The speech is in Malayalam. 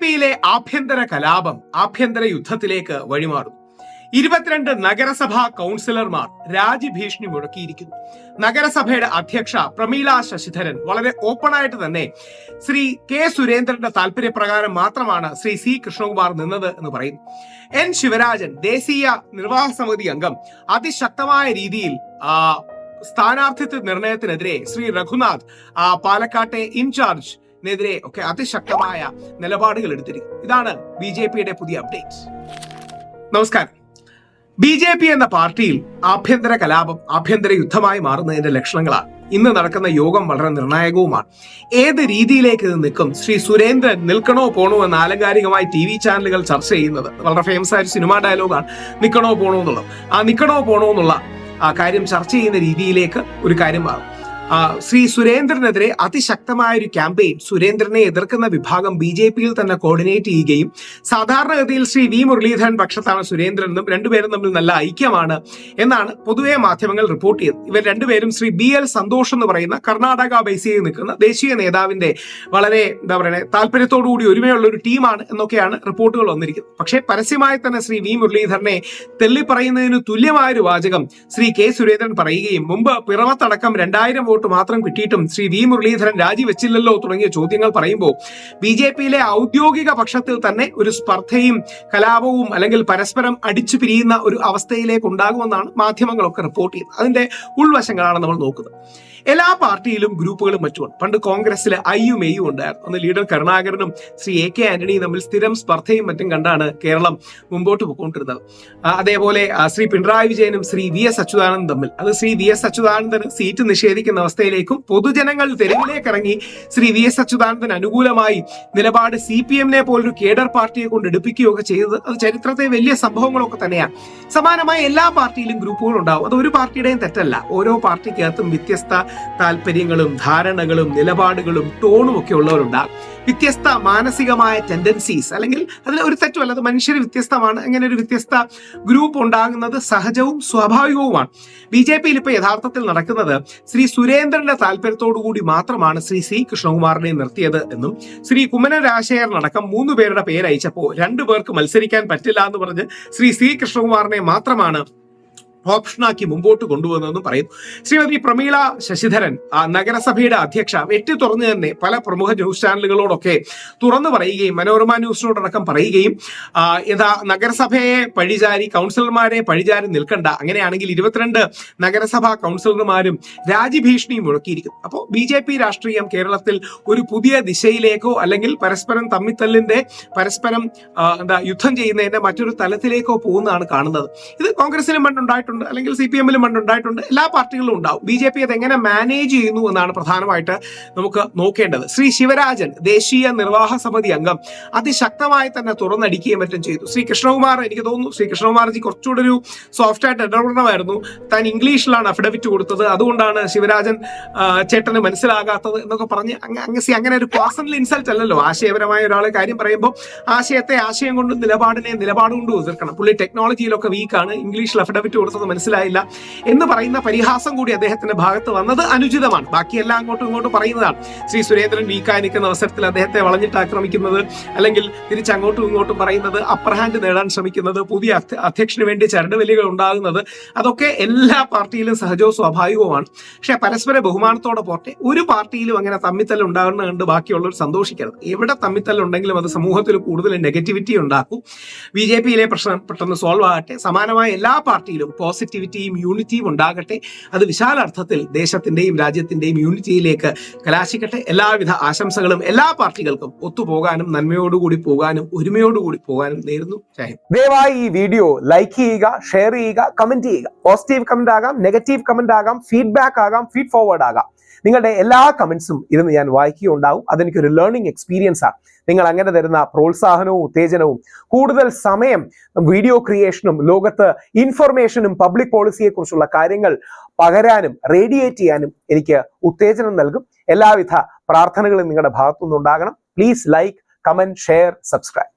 പിയിലെ ആഭ്യന്തര കലാപം ആഭ്യന്തര യുദ്ധത്തിലേക്ക് വഴിമാറുന്നു. ഇരുപത്തിരണ്ട് നഗരസഭാ കൗൺസിലർമാർ രാജ്യഭീഷണി മുഴക്കിയിരിക്കുന്നു. നഗരസഭയുടെ അധ്യക്ഷ പ്രമീള ശശിധരൻ വളരെ ഓപ്പണായിട്ട് തന്നെ ശ്രീ കെ സുരേന്ദ്രന്റെ താല്പര്യപ്രകാരം മാത്രമാണ് ശ്രീ സി കൃഷ്ണകുമാർ നിന്നത് എന്ന് പറയുന്നു. എൻ ശിവരാജൻ ദേശീയ നിർവാഹ സമിതി അംഗം അതിശക്തമായ രീതിയിൽ സ്ഥാനാർത്ഥിത്വ നിർണയത്തിനെതിരെ ശ്രീ രഘുനാഥ് പാലക്കാട്ടെ ഇൻചാർജ് നെതിരെ ഒക്കെ അതിശക്തമായ നിലപാടുകൾ എടുത്തിരിക്കും ഇതാണ് ബി ജെ പിയുടെ പുതിയ അപ്ഡേറ്റ് നമസ്കാരം. ബി ജെ പി എന്ന പാർട്ടിയിൽ ആഭ്യന്തര കലാപം ആഭ്യന്തര യുദ്ധമായി മാറുന്നതിന്റെ ലക്ഷണങ്ങളാണ്. ഇന്ന് നടക്കുന്ന യോഗം വളരെ നിർണായകവുമാണ്. ഏത് രീതിയിലേക്ക് ഇത് നിൽക്കും? ശ്രീ സുരേന്ദ്രൻ നിൽക്കണോ പോണോ എന്ന് ആലങ്കാരികമായി ടി വി ചാനലുകൾ ചർച്ച ചെയ്യുന്നത് വളരെ ഫേമസ് ആയ സിനിമാ ഡയലോഗാണ് നിൽക്കണോ പോണോ എന്നുള്ളത്. ആ നിൽക്കണോ പോണോ എന്നുള്ള ആ കാര്യം ചർച്ച ചെയ്യുന്ന രീതിയിലേക്ക് ഒരു കാര്യം മാറും. ശ്രീ സുരേന്ദ്രനെതിരെ അതിശക്തമായ ഒരു ക്യാമ്പയിൻ സുരേന്ദ്രനെ എതിർക്കുന്ന വിഭാഗം ബി ജെ പിയിൽ തന്നെ കോർഡിനേറ്റ് ചെയ്യുകയും സാധാരണഗതിയിൽ ശ്രീ വി മുരളീധരൻ പക്ഷത്താണ് സുരേന്ദ്രൻ എന്നും രണ്ടുപേരും തമ്മിൽ നല്ല ഐക്യമാണ് എന്നാണ് പൊതുവെ മാധ്യമങ്ങൾ റിപ്പോർട്ട് ചെയ്തത് ഇവർ രണ്ടുപേരും ശ്രീ ബി എൽ സന്തോഷ് എന്ന് പറയുന്ന കർണാടക ബേസ് നിൽക്കുന്ന ദേശീയ നേതാവിന്റെ വളരെ എന്താ പറയുക താല്പര്യത്തോടുകൂടി ഒരുമയുള്ള ഒരു ടീമാണ് എന്നൊക്കെയാണ് റിപ്പോർട്ടുകൾ വന്നിരിക്കുന്നത്. പക്ഷേ പരസ്യമായി തന്നെ ശ്രീ വി മുരളീധരനെ തെള്ളിപ്പറയുന്നതിന് തുല്യമായ ഒരു വാചകം ശ്രീ കെ സുരേന്ദ്രൻ പറയുകയും മുമ്പ് പിറവത്തടക്കം രണ്ടായിരം വോട്ട് മാത്രം കിട്ടിയിട്ടും ശ്രീ വി മുരളീധരൻ രാജിവെച്ചില്ലല്ലോ തുടങ്ങിയ ചോദ്യങ്ങൾ പറയുമ്പോൾ ബി ജെ പിയിലെ ഔദ്യോഗിക പക്ഷത്തിൽ തന്നെ ഒരു സ്പർദ്ധയും കലാപവും അല്ലെങ്കിൽ പരസ്പരം അടിച്ചു പിരിയുന്ന ഒരു അവസ്ഥയിലേക്ക് ഉണ്ടാകുമെന്നാണ് മാധ്യമങ്ങളൊക്കെ റിപ്പോർട്ട് ചെയ്യുന്നത്. അതിന്റെ ഉൾവശങ്ങളാണ് നമ്മൾ നോക്കുന്നത്. എല്ലാ പാർട്ടിയിലും ഗ്രൂപ്പുകളും മറ്റുമുണ്ട് പണ്ട് കോൺഗ്രസിൽ ഐയും എയും ഉണ്ടായിരുന്നു. അന്ന് ലീഡർ കരുണാകരനും ശ്രീ എ കെ ആന്റണിയും തമ്മിൽ സ്ഥിരം സ്പർദ്ധയും മറ്റും കണ്ടാണ് കേരളം മുമ്പോട്ട് പോയിക്കൊണ്ടിരുന്നത്. അതേപോലെ ശ്രീ പിണറായി വിജയനും ശ്രീ വി എസ് അച്യുതാനന്ദൻ തമ്മിൽ. അത് ശ്രീ വി എസ് അച്യുതാനന്ദന് സീറ്റ് നിഷേധിക്കുന്ന അവസ്ഥയിലേക്കും പൊതുജനങ്ങൾ തെരുവിലേക്ക് ഇറങ്ങി ശ്രീ വി എസ് അച്യുതാനന്ദൻ അനുകൂലമായി നിലപാട് സി പി എമ്മിനെ പോലൊരു കേഡർ പാർട്ടിയെ കൊണ്ട് എടുപ്പിക്കുകയൊക്കെ ചെയ്തത്. അത് ചരിത്രത്തെ വലിയ സംഭവങ്ങളൊക്കെ തന്നെയാണ് സമാനമായ എല്ലാ പാർട്ടിയിലും ഗ്രൂപ്പുകൾ ഉണ്ടാവും. അത് ഒരു പാർട്ടിയുടെയും തെറ്റല്ല. ഓരോ പാർട്ടിക്കകത്തും വ്യത്യസ്ത താല്പര്യങ്ങളും ധാരണകളും നിലപാടുകളും ടോണും ഒക്കെ ഉള്ളവരുണ്ടാകും വ്യത്യസ്ത മാനസികമായ ടെൻഡൻസീസ് അല്ലെങ്കിൽ അതിൽ ഒരു തെറ്റുമല്ല അത് മനുഷ്യർ വ്യത്യസ്തമാണ്. അങ്ങനെ ഒരു വ്യത്യസ്ത ഗ്രൂപ്പ് ഉണ്ടാകുന്നത് സഹജവും സ്വാഭാവികവുമാണ്. ബി ജെ പിയിൽ ഇപ്പൊ യഥാർത്ഥത്തിൽ നടക്കുന്നത് ശ്രീ സുരേന്ദ്രന്റെ താല്പര്യത്തോടുകൂടി മാത്രമാണ് ശ്രീ സി കൃഷ്ണകുമാറിനെ നിർത്തിയത് എന്നും ശ്രീ കുമ്മനം രാജശേഖരനടക്കം മൂന്ന് പേരുടെ പേര് അയച്ചപ്പോൾ രണ്ടു പേർക്ക് മത്സരിക്കാൻ പറ്റില്ല എന്ന് പറഞ്ഞ് ശ്രീ സി കൃഷ്ണകുമാറിനെ മാത്രമാണ് ഓപ്ഷനാക്കി മുമ്പോട്ട് കൊണ്ടുവന്നതെന്നും പറയുന്നു. ശ്രീമതി പ്രമീള ശശിധരൻ നഗരസഭയുടെ അധ്യക്ഷ വെറ്റി തുറന്നു തന്നെ പല പ്രമുഖ ന്യൂസ് ചാനലുകളോടൊക്കെ തുറന്നു പറയുകയും മനോരമ ന്യൂസിനോടടക്കം പറയുകയും യഥാ നഗരസഭയെ പഴിചാരി കൗൺസിലർമാരെ പഴിചാരി നിൽക്കണ്ട. അങ്ങനെയാണെങ്കിൽ ഇരുപത്തിരണ്ട് നഗരസഭാ കൗൺസിലർമാരും രാജ്യഭീഷണി മുഴക്കിയിരിക്കുന്നു. അപ്പോൾ ബി ജെ പി രാഷ്ട്രീയം കേരളത്തിൽ ഒരു പുതിയ ദിശയിലേക്കോ അല്ലെങ്കിൽ പരസ്പരം തമ്മിത്തല്ലിന്റെ പരസ്പരം എന്താ യുദ്ധം ചെയ്യുന്നതിന്റെ മറ്റൊരു തലത്തിലേക്കോ പോകുന്നതാണ് കാണുന്നത്. ഇത് കോൺഗ്രസിലും പണ്ടുണ്ടായിട്ടുണ്ട്. അല്ലെങ്കിൽ സി പി എമ്മിലും പണ്ടുണ്ടായിട്ടുണ്ട് എല്ലാ പാർട്ടികളിലും ഉണ്ടാവും. ബി ജെ പി അത് എങ്ങനെ മാനേജ് ചെയ്യുന്നു എന്നാണ് പ്രധാനമായിട്ട് നമുക്ക് നോക്കേണ്ടത്. ശ്രീ ശിവരാജൻ ദേശീയ നിർവാഹ സമിതി അംഗം അതിശക്തമായി തന്നെ തുറന്നടിക്കുകയും മറ്റും ചെയ്തു. ശ്രീ കൃഷ്ണകുമാർ എനിക്ക് തോന്നുന്നു ശ്രീ കൃഷ്ണകുമാർജി കുറച്ചുകൂടെ ഒരു സോഫ്റ്റ് ആയിട്ട് ഇടപെടണമായിരുന്നു. താൻ ഇംഗ്ലീഷിലാണ് അഫിഡവിറ്റ് കൊടുത്തത്. അതുകൊണ്ടാണ് ശിവരാജൻ ചേട്ടന് മനസ്സിലാകാത്തത് എന്നൊക്കെ പറഞ്ഞ് അങ്ങ് അങ്ങ് അങ്ങനെ ഒരു പേഴ്സണൽ ഇൻസൾട്ട് അല്ലല്ലോ. ആശയപരമായ ഒരാളെ കാര്യം പറയുമ്പോൾ ആശയത്തെ ആശയം കൊണ്ടും നിലപാടിനെ നിലപാട് കൊണ്ടും എതിർക്കണം. പുള്ളി ടെക്നോളജിയിലൊക്കെ വീക്കാണ് ഇംഗ്ലീഷിൽ അഫിഡവിറ്റ് കൊടുത്തത് മനസ്സിലായില്ല എന്ന് പറയുന്ന പരിഹാസം കൂടി അദ്ദേഹത്തിന്റെ ഭാഗത്ത് വന്നത് അനുചിതമാണ്. ബാക്കിയെല്ലാം അങ്ങോട്ടും ഇങ്ങോട്ടും പറയുന്നതാണ്. ശ്രീ സുരേന്ദ്രൻ വീക്കായി നിൽക്കുന്ന അവസരത്തിൽ അദ്ദേഹത്തെ വളഞ്ഞിട്ട് ആക്രമിക്കുന്നത് അല്ലെങ്കിൽ തിരിച്ച് അങ്ങോട്ടും ഇങ്ങോട്ടും പറയുന്നത് അപ്പർ ഹാൻഡ് നേടാൻ ശ്രമിക്കുന്നത് പുതിയ അധ്യ- അധ്യക്ഷന് വേണ്ടി ചരടുവലികൾ ഉണ്ടാകുന്നത് അതൊക്കെ എല്ലാ പാർട്ടിയിലും സഹജവും സ്വാഭാവികവുമാണ്. പക്ഷെ പരസ്പര ബഹുമാനത്തോടെ പോട്ടെ ഒരു പാർട്ടിയിലും അങ്ങനെ തമ്മിത്തല ഉണ്ടാകുന്ന കണ്ട് ബാക്കിയുള്ളവർ സന്തോഷിക്കരുത്. എവിടെ തമ്മിത്തല്ലുണ്ടെങ്കിലും അത് സമൂഹത്തിൽ കൂടുതൽ നെഗറ്റിവിറ്റി ഉണ്ടാക്കും. ബി ജെ പിയിലെ പ്രശ്നം പെട്ടെന്ന് സോൾവ് ആകട്ടെ. സമാനമായ എല്ലാ പാർട്ടിയിലും പോസിറ്റിവിറ്റിയും യൂണിറ്റിയും ഉണ്ടാകട്ടെ. അത് വിശാല അർത്ഥത്തിൽ ദേശത്തിന്റെയും രാജ്യത്തിന്റെയും യൂണിറ്റിയിലേക്ക് കലാശിക്കട്ടെ. എല്ലാവിധ ആശംസകളും എല്ലാ പാർട്ടികൾക്കും ഒത്തുപോകാനും നന്മയോടുകൂടി പോകാനും ഒരുമയോടുകൂടി പോകാനും നേരുന്നു. ദയവായി ഈ വീഡിയോ ലൈക്ക് ചെയ്യുക ഷെയർ ചെയ്യുക കമന്റ് ചെയ്യുക. പോസിറ്റീവ് കമന്റ് ആകാം നെഗറ്റീവ് കമന്റ് ആകാം ഫീഡ്ബാക്ക് ആകാം ഫീഡ് ഫോർവേഡ് ആകാം. നിങ്ങളുടെ എല്ലാ കമന്റ്സും ഇരുന്ന് ഞാൻ വായിക്കുകയുണ്ടാവും. അതെനിക്കൊരു ലേണിംഗ് എക്സ്പീരിയൻസ് ആണ്. നിങ്ങൾ അങ്ങനെ തരുന്ന പ്രോത്സാഹനവും ഉത്തേജനവും കൂടുതൽ സമയം വീഡിയോ ക്രിയേഷനും ലോകത്ത് ഇൻഫർമേഷനും പബ്ലിക് പോളിസിയെ കുറിച്ചുള്ള കാര്യങ്ങൾ പകരാനും റേഡിയേറ്റ് ചെയ്യാനും എനിക്ക് ഉത്തേജനം നൽകും. എല്ലാവിധ പ്രാർത്ഥനകളും നിങ്ങളുടെ ഭാഗത്തുനിന്നുണ്ടാകണം. Please like comment share subscribe